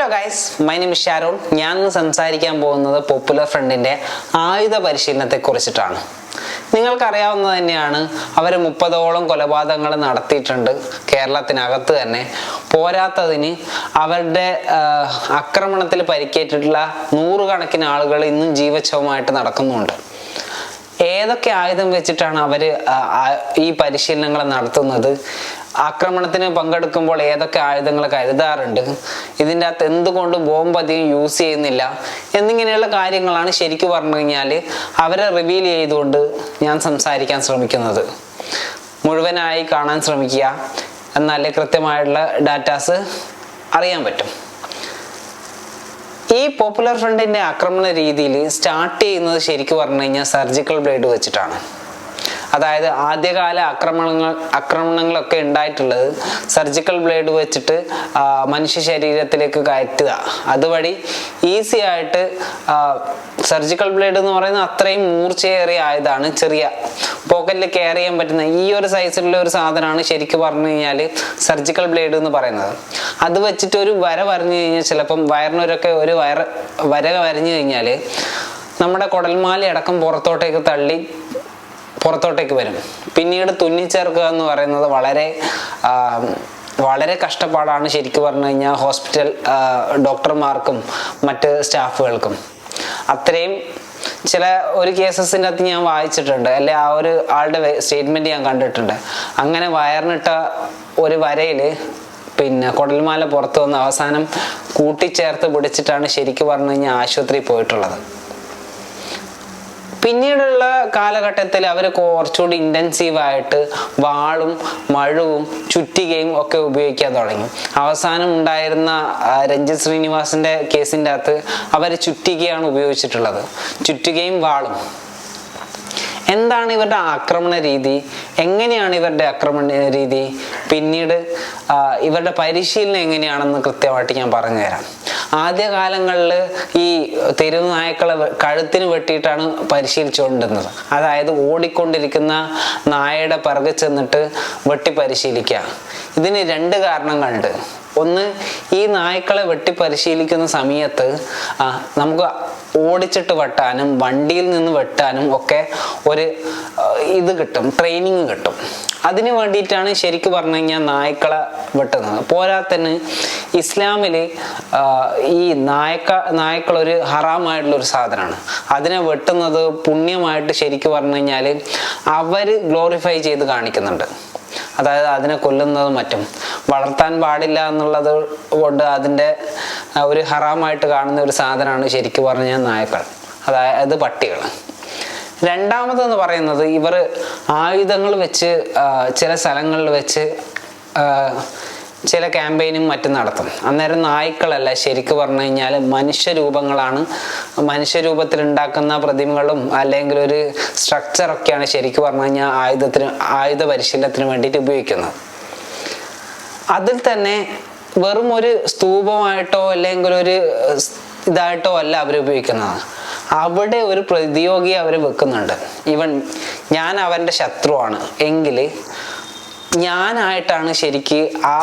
Hello guys my name Sharon ഞാൻ ഇന്ന് സംസാരിക്കാൻ പോകുന്നത് പോപ്പുലർ ഫ്രണ്ടിന്റെ ആയുധ പരിശീലനത്തെ കുറിച്ചിട്ടാണ് നിങ്ങൾക്കറിയാവുന്നത് തന്നെയാണ് അവർ മുപ്പതോളം കൊലപാതകങ്ങൾ നടത്തിയിട്ടുണ്ട് കേരളത്തിനകത്ത് തന്നെ. പോരാത്തതിന് അവരുടെ ആക്രമണത്തിൽ പരിക്കേറ്റിട്ടുള്ള നൂറുകണക്കിന് ആളുകൾ ഇന്നും ജീവച്ഛവമായിട്ട് നടക്കുന്നുണ്ട്. ഏതൊക്കെ ആയുധം വെച്ചിട്ടാണ് അവർ ഈ പരിശീലനങ്ങൾ നടത്തുന്നത്? ആക്രമണത്തിന് പങ്കെടുക്കുമ്പോൾ ഏതൊക്കെ ആയുധങ്ങൾ കരുതാറുണ്ട്? ഇതിന്റെ അകത്ത് എന്തുകൊണ്ട് ബോംബ് അധികം യൂസ് ചെയ്യുന്നില്ല? എന്നിങ്ങനെയുള്ള കാര്യങ്ങളാണ് ശരിക്കും പറഞ്ഞു കഴിഞ്ഞാൽ അവരെ റിവീൽ ചെയ്തുകൊണ്ട് ഞാൻ സംസാരിക്കാൻ ശ്രമിക്കുന്നത്. മുഴുവനായി കാണാൻ ശ്രമിക്കുക. എന്നാലേ കൃത്യമായിട്ടുള്ള ഡാറ്റാസ് അറിയാൻ പറ്റും. ഈ പോപ്പുലർ ഫ്രണ്ടിന്റെ ആക്രമണ രീതിയിൽ സ്റ്റാർട്ട് ചെയ്യുന്നത് ശരിക്കും പറഞ്ഞു കഴിഞ്ഞാൽ സർജിക്കൽ ബ്ലേഡ് വെച്ചിട്ടാണ്. അതായത് ആദ്യകാല ആക്രമണങ്ങൾ ആക്രമണങ്ങളൊക്കെ ഉണ്ടായിട്ടുള്ളത് സർജിക്കൽ ബ്ലേഡ് വെച്ചിട്ട് മനുഷ്യ ശരീരത്തിലേക്ക് കയറ്റുക. അതുവഴി ഈസി ആയിട്ട് സർജിക്കൽ ബ്ലേഡ് എന്ന് പറയുന്നത് അത്രയും മൂർച്ചയേറിയ ആയതാണ് ചെറിയ. പോക്കറ്റിൽ കെയർ ചെയ്യാൻ പറ്റുന്ന ഈ ഒരു സൈസിലുള്ള ഒരു സാധനമാണ് ശരിക്കും പറഞ്ഞു കഴിഞ്ഞാൽ സർജിക്കൽ ബ്ലേഡ് എന്ന് പറയുന്നത്. അത് വെച്ചിട്ട് ഒരു വര വരഞ്ഞു കഴിഞ്ഞാൽ ചിലപ്പം വയറിനൊരൊക്കെ ഒരു വയർ വര വരഞ്ഞു കഴിഞ്ഞാൽ നമ്മുടെ കുടൽമാലി അടക്കം പുറത്തോട്ടേക്ക് തള്ളി പുറത്തോട്ടേക്ക് വരും. പിന്നീട് തുന്നിച്ചേർക്കുക എന്ന് പറയുന്നത് വളരെ വളരെ കഷ്ടപ്പാടാണ് ശരിക്കും പറഞ്ഞു കഴിഞ്ഞാൽ ഹോസ്പിറ്റൽ ഡോക്ടർമാർക്കും മറ്റ് സ്റ്റാഫുകൾക്കും. അത്രയും ചില ഒരു കേസസിന്റെ അകത്ത് ഞാൻ വായിച്ചിട്ടുണ്ട്. അല്ലെ ആ ഒരു ആളുടെ സ്റ്റേറ്റ്മെന്റ് ഞാൻ കണ്ടിട്ടുണ്ട്. അങ്ങനെ വയറിനിട്ട ഒരു വരയിൽ പിന്നെ കുടൽമാല പുറത്തു വന്ന് അവസാനം കൂട്ടിച്ചേർത്ത് പിടിച്ചിട്ടാണ് ശരിക്കും പറഞ്ഞു കഴിഞ്ഞാൽ ആശുപത്രിയിൽ പോയിട്ടുള്ളത്. പിന്നീടുള്ള കാലഘട്ടത്തിൽ അവർ കുറച്ചുകൂടി ഇന്റൻസീവായിട്ട് വാളും മഴവും ചുറ്റികയും ഒക്കെ ഉപയോഗിക്കാൻ തുടങ്ങി. അവസാനം ഉണ്ടായിരുന്ന രഞ്ജിത് ശ്രീനിവാസിന്റെ കേസിന്റെ അകത്ത് അവർ ചുറ്റികയാണ് ഉപയോഗിച്ചിട്ടുള്ളത്. ചുറ്റികയും വാളും. എന്താണ് ഇവരുടെ ആക്രമണ രീതി? എങ്ങനെയാണ് ഇവരുടെ ആക്രമണ രീതി? പിന്നീട് ഇവരുടെ പരിശീലനം എങ്ങനെയാണെന്ന് കൃത്യമായിട്ട് ഞാൻ പറഞ്ഞുതരാം. ആദ്യകാലങ്ങളിൽ ഈ തെരുവ് നായ്ക്കളെ കഴുത്തിന് വെട്ടിയിട്ടാണ് പരിശീലിച്ചുകൊണ്ടിരുന്നത്. അതായത് ഓടിക്കൊണ്ടിരിക്കുന്ന നായയുടെ പിറകെ ചെന്നിട്ട് വെട്ടി പരിശീലിക്കുക. ഇതിന് രണ്ട് കാരണങ്ങളുണ്ട്. ഒന്ന് ഈ നായ്ക്കളെ വെട്ടി പരിശീലിക്കുന്ന സമയത്ത് നമുക്ക് ഓടിച്ചിട്ട് വെട്ടാനും വണ്ടിയിൽ നിന്ന് വെട്ടാനും ഒക്കെ ഒരു ഇത് കിട്ടും ട്രെയിനിങ് കിട്ടും. അതിന് വേണ്ടിയിട്ടാണ് ശരിക്കും പറഞ്ഞു കഴിഞ്ഞാൽ നായ്ക്കളെ വെട്ടുന്നത്. പോരാത്തന്നെ ഇസ്ലാമിൽ ഈ നായക്ക നായ്ക്കൾ ഒരു ഹറാമായിട്ടുള്ള ഒരു സാധനമാണ്. അതിനെ വെട്ടുന്നത് പുണ്യമായിട്ട് ശരിക്കും പറഞ്ഞു കഴിഞ്ഞാൽ അവർ ഗ്ലോറിഫൈ ചെയ്ത് കാണിക്കുന്നുണ്ട്. അതായത് അതിനെ കൊല്ലുന്നത് മറ്റും. വളർത്താൻ പാടില്ല എന്നുള്ളത് കൊണ്ട് അതിന്റെ ഒരു ഹറാമായിട്ട് കാണുന്ന ഒരു സാധനമാണ് ശരിക്കും പറഞ്ഞാൽ നായക്കൾ. അതായത് പട്ടികൾ രണ്ടാമതെന്ന് പറയുന്നത് ഇവർ ആയുധങ്ങൾ വെച്ച് ചില സ്ഥലങ്ങളിൽ വെച്ച് ചില ക്യാമ്പയിനും മറ്റും നടത്തും. അന്നേരം നായ്ക്കളല്ല ശരിക്കും പറഞ്ഞു കഴിഞ്ഞാൽ മനുഷ്യരൂപങ്ങളാണ്. മനുഷ്യരൂപത്തിൽ ഉണ്ടാക്കുന്ന പ്രതിമകളും അല്ലെങ്കിൽ ഒരു സ്ട്രക്ചറൊക്കെയാണ് ശരിക്കും പറഞ്ഞു കഴിഞ്ഞാൽ ആയുധത്തിന് ആയുധ പരിശീലനത്തിന് വേണ്ടിയിട്ട് ഉപയോഗിക്കുന്നത്. അതിൽ തന്നെ വെറും ഒരു സ്തൂപമായിട്ടോ അല്ലെങ്കിൽ ഒരു ഇതായിട്ടോ അല്ല അവർ ഉപയോഗിക്കുന്നത്. അവിടെ ഒരു പ്രതിയോഗി അവർ വെക്കുന്നുണ്ട്. ഇവൻ ഞാൻ അവന്റെ ശത്രുവാണ്. എങ്കിൽ ഞാനായിട്ടാണ് ശരിക്ക് ആ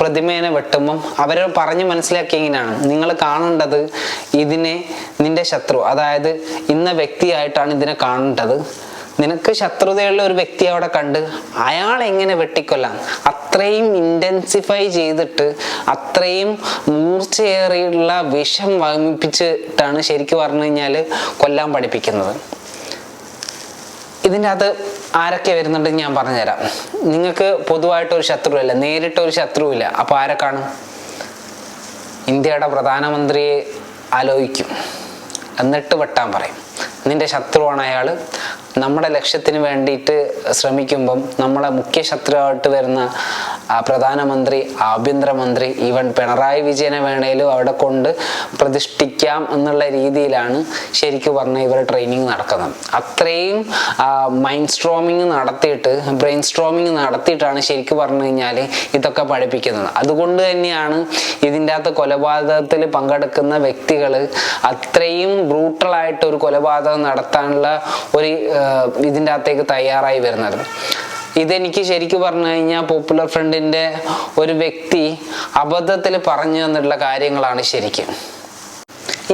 പ്രതിമേനെ വെട്ടുമ്പം അവരെ പറഞ്ഞ് മനസ്സിലാക്കി എങ്ങനെയാണ്? നിങ്ങൾ കാണേണ്ടത് ഇതിനെ നിന്റെ ശത്രു അതായത് ഇന്ന വ്യക്തിയായിട്ടാണ് ഇതിനെ കാണേണ്ടത്. നിനക്ക് ശത്രുതയുള്ള ഒരു വ്യക്തി അവിടെ കണ്ട് അയാൾ എങ്ങനെ വെട്ടിക്കൊല്ലാം? അത്രയും ഇന്റൻസിഫൈ ചെയ്തിട്ട് അത്രയും മൂർച്ചയേറിയുള്ള വിഷം വമിപ്പിച്ചിട്ടാണ് ശരിക്കും പറഞ്ഞു കഴിഞ്ഞാൽ കൊല്ലാൻ പഠിപ്പിക്കുന്നത്. ഇതിന്റെ അകത്ത് ആരൊക്കെ വരുന്നുണ്ടെന്ന് ഞാൻ പറഞ്ഞുതരാം. നിങ്ങൾക്ക് പൊതുവായിട്ട് ഒരു ശത്രുവില്ല നേരിട്ട് ഒരു ശത്രുവില്ല. അപ്പോൾ ആരെ കാണും? ഇന്ത്യയുടെ പ്രധാനമന്ത്രിയെ ആലോചിക്കും. എന്നിട്ട് വെട്ടാൻ പറയും. നിന്റെ ശത്രുവാണ് അയാൾ നമ്മുടെ ലക്ഷ്യത്തിന് വേണ്ടിയിട്ട് ശ്രമിക്കുമ്പം നമ്മളെ മുഖ്യ ശത്രുവായിട്ട് വരുന്ന പ്രധാനമന്ത്രി ആഭ്യന്തരമന്ത്രി ഈവൻ പിണറായി വിജയനെ വേണേലും അവിടെ കൊണ്ട് പ്രതിഷ്ഠിക്കാം എന്നുള്ള രീതിയിലാണ് ശരിക്കും പറഞ്ഞാൽ ഇവർ ട്രെയിനിങ് നടക്കുന്നത്. അത്രയും മൈൻഡ് സ്ട്രോമിങ് നടത്തിയിട്ട് ബ്രെയിൻ സ്ട്രോമിങ് നടത്തിയിട്ടാണ് ശരിക്കും പറഞ്ഞു കഴിഞ്ഞാൽ ഇതൊക്കെ പഠിപ്പിക്കുന്നത്. അതുകൊണ്ട് തന്നെയാണ് ഇതിന്റെ അകത്ത് കൊലപാതകത്തിൽ പങ്കെടുക്കുന്ന വ്യക്തികൾ അത്രയും ബ്രൂട്ടലായിട്ട് ഒരു കൊലപാതകം നടത്താനുള്ള ഒരു ഇതിന്റെ അകത്തേക്ക് തയ്യാറായി വരുന്നത്. ഇതെനിക്ക് ശരിക്കും പറഞ്ഞു കഴിഞ്ഞാൽ പോപ്പുലർ ഫ്രണ്ടിന്റെ ഒരു വ്യക്തി അബദ്ധത്തിൽ പറഞ്ഞു തന്നിട്ടുള്ള കാര്യങ്ങളാണ് ശരിക്കും.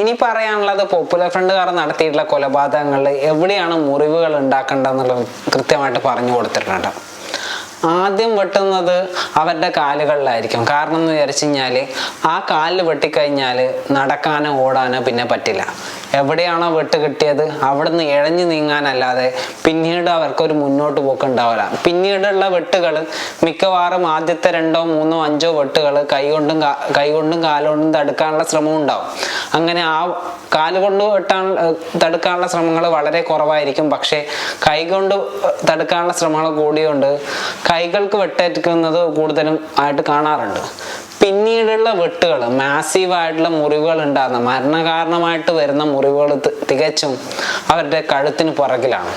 ഇനി പറയാനുള്ളത് പോപ്പുലർ ഫ്രണ്ടുകാർ നടത്തിയിട്ടുള്ള കൊലപാതകങ്ങളിൽ എവിടെയാണ് മുറിവുകൾ ഉണ്ടാക്കേണ്ടതെന്നുള്ളത് കൃത്യമായിട്ട് പറഞ്ഞു കൊടുത്തിട്ടുണ്ട്. ആദ്യം വെട്ടുന്നത് അവരുടെ കാലുകളിലായിരിക്കും. കാരണം എന്ന് വിചാരിച്ചു കഴിഞ്ഞാൽ ആ കാലിൽ വെട്ടിക്കഴിഞ്ഞാൽ നടക്കാനോ ഓടാനോ പിന്നെ പറ്റില്ല. എവിടെയാണോ വെട്ട് കിട്ടിയത് അവിടുന്ന് ഇഴഞ്ഞു നീങ്ങാനല്ലാതെ പിന്നീട് അവർക്കൊരു മുന്നോട്ട് പോക്ക് ഉണ്ടാവില്ല പിന്നീടുള്ള വെട്ടുകൾ മിക്കവാറും ആദ്യത്തെ രണ്ടോ മൂന്നോ അഞ്ചോ വെട്ടുകൾ കൈകൊണ്ടും കൈകൊണ്ടും കാലുകൊണ്ടും തടുക്കാനുള്ള ശ്രമം ഉണ്ടാവും അങ്ങനെ ആ കാലുകൊണ്ട് വെട്ടാൻ തടുക്കാനുള്ള ശ്രമങ്ങൾ വളരെ കുറവായിരിക്കും. പക്ഷേ കൈകൊണ്ട് തടുക്കാനുള്ള ശ്രമങ്ങൾ കൂടിയുണ്ട് കൈകൾക്ക് വെട്ടേൽക്കുന്നത് കൂടുതലും ആയിട്ട് കാണാറുണ്ട്. പിന്നീടുള്ള വെട്ടുകൾ മാസീവ് ആയിട്ടുള്ള മുറിവുകൾ ഉണ്ടാകുന്ന മരണകാരണമായിട്ട് വരുന്ന മുറിവുകൾ തികച്ചും അവരുടെ കഴുത്തിന് പുറകിലാണ്.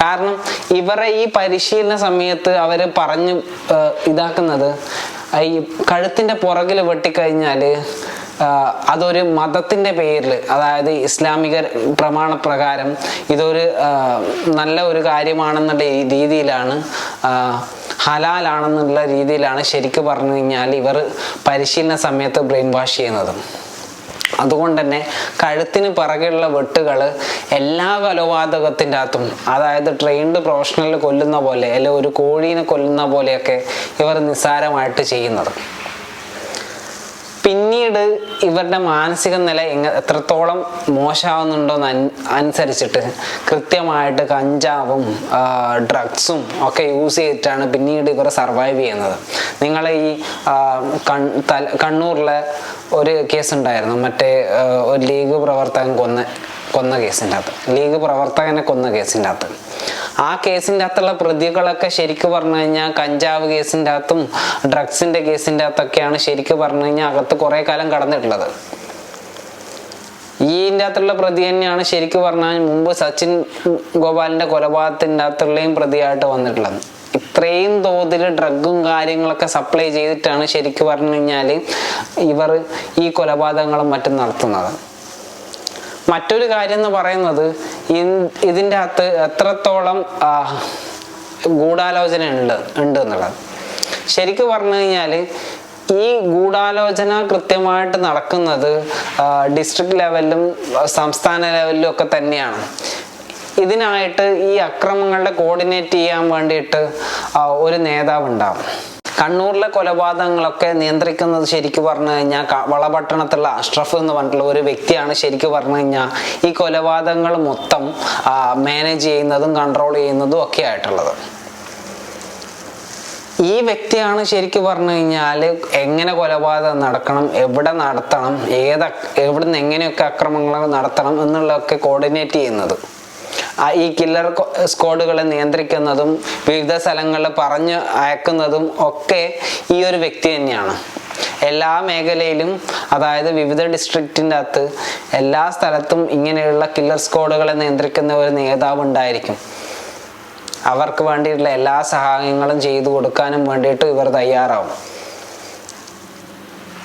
കാരണം ഇവരെ ഈ പരിശീലന സമയത്ത് അവർ പറഞ്ഞു ഇതാക്കുന്നത് ഈ കഴുത്തിന്റെ പുറകിൽ വെട്ടിക്കഴിഞ്ഞാൽ അതൊരു മതത്തിന്റെ പേരിൽ അതായത് ഇസ്ലാമിക പ്രമാണപ്രകാരം ഇതൊരു നല്ല ഒരു കാര്യമാണെന്നുള്ള രീതിയിലാണ് ഹലാലാണെന്നുള്ള രീതിയിലാണ് ശരിക്ക് പറഞ്ഞു കഴിഞ്ഞാൽ ഇവർ പരിശീലന സമയത്ത് ബ്രെയിൻ വാഷ് ചെയ്യുന്നത്. അതുകൊണ്ട് തന്നെ കഴുത്തിന് പിറകെയുള്ള വെട്ടുകൾ എല്ലാ കൊലപാതകത്തിന്റെ അകത്തും അതായത് ട്രെയിൻഡ് പ്രൊഫഷണൽ കൊല്ലുന്ന പോലെ അല്ലെങ്കിൽ ഒരു കോഴീനെ കൊല്ലുന്ന പോലെയൊക്കെ ഇവർ നിസ്സാരമായിട്ട് ചെയ്യുന്നത്. പിന്നീട് ഇവരുടെ മാനസിക നില എങ്ങ എത്രത്തോളം മോശമാവുന്നുണ്ടോന്ന് അനുസരിച്ചിട്ട് കൃത്യമായിട്ട് കഞ്ചാവും ഡ്രഗ്സും ഒക്കെ യൂസ് ചെയ്തിട്ടാണ് പിന്നീട് ഇവർ സർവൈവ് ചെയ്യുന്നത്. നിങ്ങളെ ഈ കണ്ണൂരിലെ ഒരു കേസ് ഉണ്ടായിരുന്നു. മറ്റേ ഒരു ലീഗ് പ്രവർത്തകൻ കൊന്ന കൊന്ന കേസിന്റെ അകത്ത്. ലീഗ് പ്രവർത്തകനെ കൊന്ന കേസിന്റെ അകത്ത്. ആ കേസിന്റെ അകത്തുള്ള പ്രതികളൊക്കെ ശരിക്കും പറഞ്ഞു കഴിഞ്ഞാൽ കഞ്ചാവ് കേസിന്റെ അകത്തും ഡ്രഗ്സിന്റെ കേസിന്റെ അകത്തൊക്കെയാണ് ശരിക്കും പറഞ്ഞു കഴിഞ്ഞാൽ അകത്ത് കുറേ കാലം കടന്നിട്ടുള്ളത്. ഈന്റെ അകത്തുള്ള പ്രതി തന്നെയാണ് ശരിക്കും പറഞ്ഞാൽ മുമ്പ് സച്ചിൻ ഗോപാലിന്റെ കൊലപാതകത്തിന്റെ അകത്തുള്ളയും പ്രതിയായിട്ട് വന്നിട്ടുള്ളത്. ഇത്രയും തോതിൽ ഡ്രഗും കാര്യങ്ങളൊക്കെ സപ്ലൈ ചെയ്തിട്ടാണ് ശരിക്കും പറഞ്ഞു കഴിഞ്ഞാൽ ഇവർ ഈ കൊലപാതകങ്ങളും മറ്റും നടത്തുന്നത്. മറ്റൊരു കാര്യം എന്ന് പറയുന്നത് ഇതിന്റെ അകത്ത് എത്രത്തോളം ഗൂഢാലോചന ഉണ്ട് ഉണ്ട് എന്നുള്ളത് ശരിക്കും പറഞ്ഞു കഴിഞ്ഞാൽ ഈ ഗൂഢാലോചന കൃത്യമായിട്ട് നടക്കുന്നത് ഡിസ്ട്രിക്ട് ലെവലിലും സംസ്ഥാന ലെവലിലും ഒക്കെ തന്നെയാണ്. ഇതിനായിട്ട് ഈ അക്രമങ്ങളുടെ കോർഡിനേറ്റ് ചെയ്യാൻ വേണ്ടിയിട്ട് ഒരു നേതാവ് ഉണ്ടാവും കണ്ണൂരിലെ കൊലപാതകങ്ങളൊക്കെ നിയന്ത്രിക്കുന്നത് ശരിക്കും പറഞ്ഞു കഴിഞ്ഞാൽ വളപട്ടണത്തുള്ള അഷ്റഫ് എന്ന് പറഞ്ഞിട്ടുള്ള ഒരു വ്യക്തിയാണ് ശരിക്കും പറഞ്ഞു കഴിഞ്ഞാൽ ഈ കൊലപാതകങ്ങൾ മൊത്തം മാനേജ് ചെയ്യുന്നതും കൺട്രോൾ ചെയ്യുന്നതും ഒക്കെ ആയിട്ടുള്ളത്. ഈ വ്യക്തിയാണ് ശരിക്കും പറഞ്ഞു കഴിഞ്ഞാൽ എങ്ങനെ കൊലപാതകം നടക്കണം എവിടെ നടത്തണം ഏത് എവിടെ നിന്ന് എങ്ങനെയൊക്കെ ആക്രമണങ്ങൾ നടത്തണം എന്നുള്ളതൊക്കെ കോർഡിനേറ്റ് ചെയ്യുന്നത്. ഈ കില്ലർ സ്ക്വാഡുകളെ നിയന്ത്രിക്കുന്നതും വിവിധ സ്ഥലങ്ങളിൽ പറഞ്ഞ് അയക്കുന്നതും ഒക്കെ ഈ ഒരു വ്യക്തി തന്നെയാണ്. എല്ലാ മേഖലയിലും അതായത് വിവിധ ഡിസ്ട്രിക്റ്റിന്റെ അകത്ത് എല്ലാ സ്ഥലത്തും ഇങ്ങനെയുള്ള കില്ലർ സ്ക്വാഡുകളെ നിയന്ത്രിക്കുന്ന ഒരു നേതാവ് ഉണ്ടായിരിക്കും. അവർക്ക് വേണ്ടിയിട്ടുള്ള എല്ലാ സഹായങ്ങളും ചെയ്തു കൊടുക്കാനും വേണ്ടിയിട്ട് ഇവർ തയ്യാറാവും.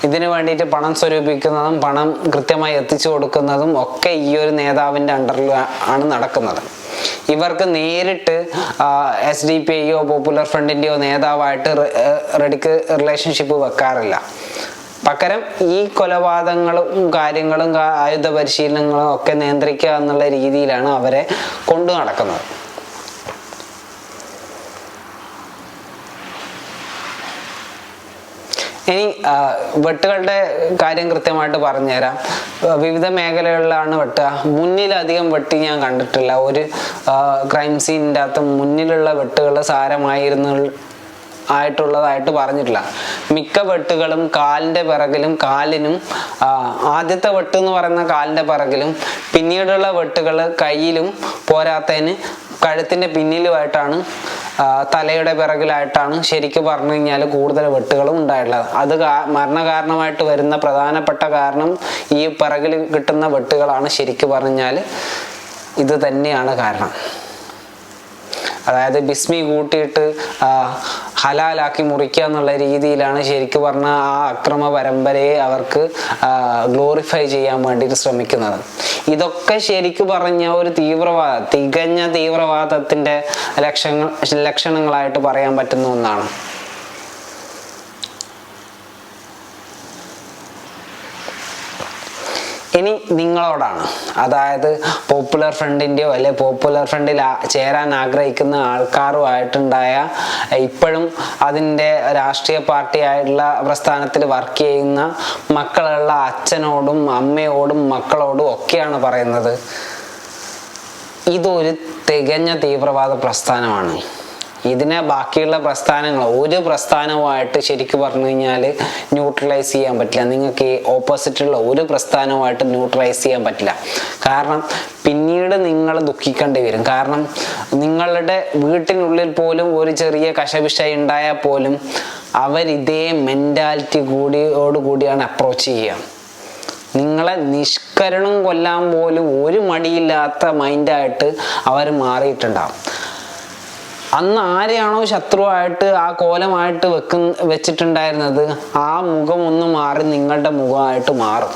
ഇതിനു വേണ്ടിയിട്ട് പണം സ്വരൂപിക്കുന്നതും പണം കൃത്യമായി എത്തിച്ചു കൊടുക്കുന്നതും ഒക്കെ ഈ ഒരു നേതാവിന്റെ അണ്ടറിൽ ആണ് നടക്കുന്നത്. ഇവർക്ക് നേരിട്ട് എസ് ഡി പി ഐയോ പോപ്പുലർ ഫ്രണ്ടിന്റെയോ നേതാവായിട്ട് റെഡിക്ക് റിലേഷൻഷിപ്പ് വെക്കാറില്ല. പകരം ഈ കൊലപാതകങ്ങളും കാര്യങ്ങളും ആയുധ പരിശീലനങ്ങളും ഒക്കെ നിയന്ത്രിക്കുക എന്നുള്ള രീതിയിലാണ് അവരെ കൊണ്ടു നടക്കുന്നത്. ഇനി വെട്ടുകളുടെ കാര്യം കൃത്യമായിട്ട് പറഞ്ഞുതരാം. വിവിധ മേഖലകളിലാണ് വെട്ടുക. മുന്നിലധികം വെട്ടി ഞാൻ കണ്ടിട്ടില്ല. ഒരു ക്രൈം സീനിന്റെ അകത്ത് മുന്നിലുള്ള വെട്ടുകൾ സാരമായിരുന്നു ആയിട്ടുള്ളതായിട്ട് പറഞ്ഞിട്ടില്ല. മിക്ക വെട്ടുകളും കാലിന്റെ പിറകിലും കാലിനും ആദ്യത്തെ വെട്ട് എന്ന് പറയുന്ന കാലിന്റെ പിറകിലും പിന്നീടുള്ള വെട്ടുകൾ കയ്യിലും പോരാത്തതിന് കഴുത്തിന്റെ പിന്നിലുമായിട്ടാണ് തലയുടെ പിറകിലായിട്ടാണ് ശരിക്കും പറഞ്ഞു കഴിഞ്ഞാൽ കൂടുതൽ വെട്ടുകളും ഉണ്ടായിട്ടുള്ളത്. അത് മരണകാരണമായിട്ട് വരുന്ന പ്രധാനപ്പെട്ട കാരണം ഈ പിറകിൽ കിട്ടുന്ന വെട്ടുകളാണ് ശരിക്കും കഴിഞ്ഞാൽ ഇത് തന്നെയാണ് കാരണം. അതായത് ബിസ്മി കൂട്ടിയിട്ട് ഹലാലാക്കി മുറിക്കുക എന്നുള്ള രീതിയിലാണ് ശരിക്കും പറഞ്ഞ ആ അക്രമ പരമ്പരയെ അവർക്ക് ഗ്ലോറിഫൈ ചെയ്യാൻ വേണ്ടിയിട്ട് ശ്രമിക്കുന്നത്. ഇതൊക്കെ ശരിക്കും പറഞ്ഞ ഒരു തീവ്രവാദ തികഞ്ഞ തീവ്രവാദത്തിന്റെ ലക്ഷണങ്ങൾ ലക്ഷണങ്ങളായിട്ട് പറയാൻ പറ്റുന്ന ഒന്നാണ്. ഇനി നിങ്ങളോടാണ്. അതായത് പോപ്പുലർ ഫ്രണ്ടിന്റെയോ അല്ലെ പോപ്പുലർ ഫ്രണ്ടിൽ ചേരാൻ ആഗ്രഹിക്കുന്ന ആൾക്കാരുമായിട്ടുണ്ടായ ഇപ്പോഴും അതിന്റെ രാഷ്ട്രീയ പാർട്ടി ആയിട്ടുള്ള പ്രസ്ഥാനത്തിൽ വർക്ക് ചെയ്യുന്ന മക്കളുള്ള അച്ഛനോടും അമ്മയോടും മക്കളോടും ഒക്കെയാണ് പറയുന്നത്. ഇതൊരു തികഞ്ഞ തീവ്രവാദ പ്രസ്ഥാനമാണ്. ഇതിനെ ബാക്കിയുള്ള പ്രസ്ഥാനങ്ങൾ ഒരു പ്രസ്ഥാനമായിട്ട് ശരിക്ക് പറഞ്ഞു കഴിഞ്ഞാൽ ന്യൂട്രലൈസ് ചെയ്യാൻ പറ്റില്ല. നിങ്ങൾക്ക് ഈ ഓപ്പോസിറ്റുള്ള ഒരു പ്രസ്ഥാനമായിട്ട് ന്യൂട്രലൈസ് ചെയ്യാൻ പറ്റില്ല. കാരണം പിന്നീട് നിങ്ങൾ ദുഃഖിക്കേണ്ടി വരും. കാരണം നിങ്ങളുടെ വീട്ടിനുള്ളിൽ പോലും ഒരു ചെറിയ കശപിശ ഉണ്ടായാൽ പോലും അവർ ഇതേ മെന്റാലിറ്റി കൂടിയോടുകൂടിയാണ് അപ്രോച്ച് ചെയ്യുക. നിങ്ങളെ നിഷ്കരണം കൊല്ലാൻ പോലും ഒരു മടിയില്ലാത്ത മൈൻഡായിട്ട് അവർ മാറിയിട്ടുണ്ടാവും. അന്ന് ആരെയാണോ ശത്രുവായിട്ട് ആ കോലമായിട്ട് വെക്കുന്ന വെച്ചിട്ടുണ്ടായിരുന്നത് ആ മുഖം ഒന്ന് മാറി നിങ്ങളുടെ മുഖമായിട്ട് മാറും.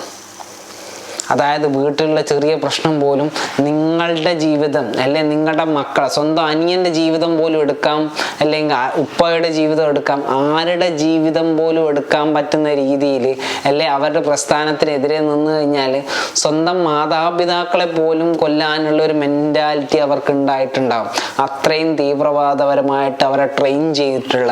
അതായത് വീട്ടിലുള്ള ചെറിയ പ്രശ്നം പോലും നിങ്ങളുടെ ജീവിതം അല്ലെ നിങ്ങളുടെ മക്കളെ സ്വന്തം അനിയന്റെ ജീവിതം പോലും എടുക്കാം അല്ലെങ്കിൽ ഉപ്പയുടെ ജീവിതം എടുക്കാം ആരുടെ ജീവിതം പോലും എടുക്കാൻ പറ്റുന്ന രീതിയിൽ അല്ലെ അവരുടെ പ്രസ്ഥാനത്തിനെതിരെ നിന്ന് കഴിഞ്ഞാൽ സ്വന്തം മാതാപിതാക്കളെ പോലും കൊല്ലാനുള്ള ഒരു മെന്റാലിറ്റി അവർക്ക് ഉണ്ടായിട്ടുണ്ടാവും അത്രയും തീവ്രവാദപരമായിട്ട് അവരെ ട്രെയിൻ ചെയ്തിട്ടുള്ള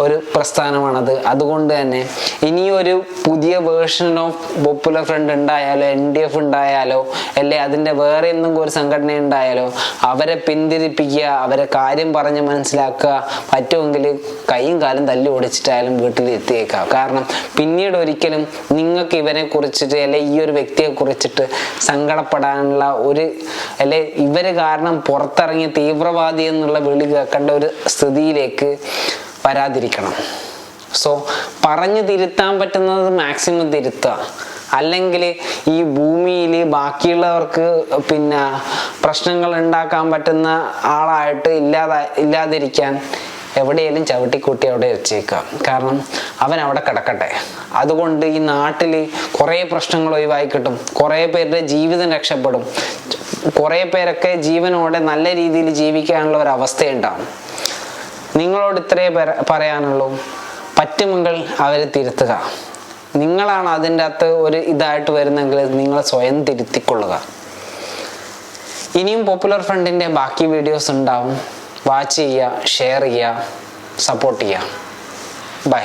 ഒരു പ്രസ്ഥാനമാണത്. അതുകൊണ്ട് തന്നെ ഇനിയൊരു പുതിയ വേർഷൻ ഓഫ് പോപ്പുലർ ഫ്രണ്ട് ഉണ്ടായാലോ എൻ ഡി എഫ് ഉണ്ടായാലോ അല്ലെ അതിന്റെ വേറെ എന്തെങ്കിലും ഒരു സംഘടന ഉണ്ടായാലോ അവരെ പിന്തിരിപ്പിക്കുക അവരെ കാര്യം പറഞ്ഞ് മനസ്സിലാക്കുക പറ്റുമെങ്കിൽ കൈയും കാലും തല്ലി ഓടിച്ചിട്ടായാലും വീട്ടിൽ എത്തിയേക്കാം. കാരണം പിന്നീട് ഒരിക്കലും നിങ്ങൾക്ക് ഇവനെ കുറിച്ചിട്ട് അല്ലെ ഈ ഒരു വ്യക്തിയെ കുറിച്ചിട്ട് സങ്കടപ്പെടാനുള്ള ഒരു അല്ലെ ഇവർ കാരണം പുറത്തിറങ്ങിയ തീവ്രവാദി എന്നുള്ള വിളി കേൾക്കേണ്ട ഒരു സ്ഥിതിയിലേക്ക് വരാതിരിക്കണം. സോ പറഞ്ഞു തിരുത്താൻ പറ്റുന്നത് മാക്സിമം തിരുത്തുക. അല്ലെങ്കിൽ ഈ ഭൂമിയിൽ ബാക്കിയുള്ളവർക്ക് പിന്നെ പ്രശ്നങ്ങൾ ഉണ്ടാക്കാൻ പറ്റുന്ന ആളായിട്ട് ഇല്ലാതെ ഇല്ലാതിരിക്കാൻ എവിടെയെങ്കിലും ചവിട്ടിക്കൂട്ടി അവിടെ വെച്ചേക്കാം കാരണം അവൻ അവിടെ കിടക്കട്ടെ. അതുകൊണ്ട് ഈ നാട്ടിൽ കുറേ പ്രശ്നങ്ങൾ ഒഴിവായി കിട്ടും. കുറേ പേരുടെ ജീവിതം രക്ഷപ്പെടും. കുറേ പേരൊക്കെ ജീവനോടെ നല്ല രീതിയിൽ ജീവിക്കാനുള്ള ഒരു അവസ്ഥയുണ്ടാവും. നിങ്ങളോട് ഇത്രയേ പറ- പറയാനുള്ളൂ. പറ്റുമെങ്കിൽ അവരെ തിരുത്തുക. നിങ്ങളാണ് അതിന്റെ അകത്ത് ഒരു ഇതായിട്ട് വരുന്നെങ്കിൽ നിങ്ങൾ സ്വയം തിരുത്തിക്കൊള്ളുക. ഇനിയും പോപ്പുലർ ഫ്രണ്ടിന്റെ ബാക്കി വീഡിയോസ് ഉണ്ടാവും. വാച്ച് ചെയ്യുക ഷെയർ ചെയ്യുക സപ്പോർട്ട് ചെയ്യുക. ബൈ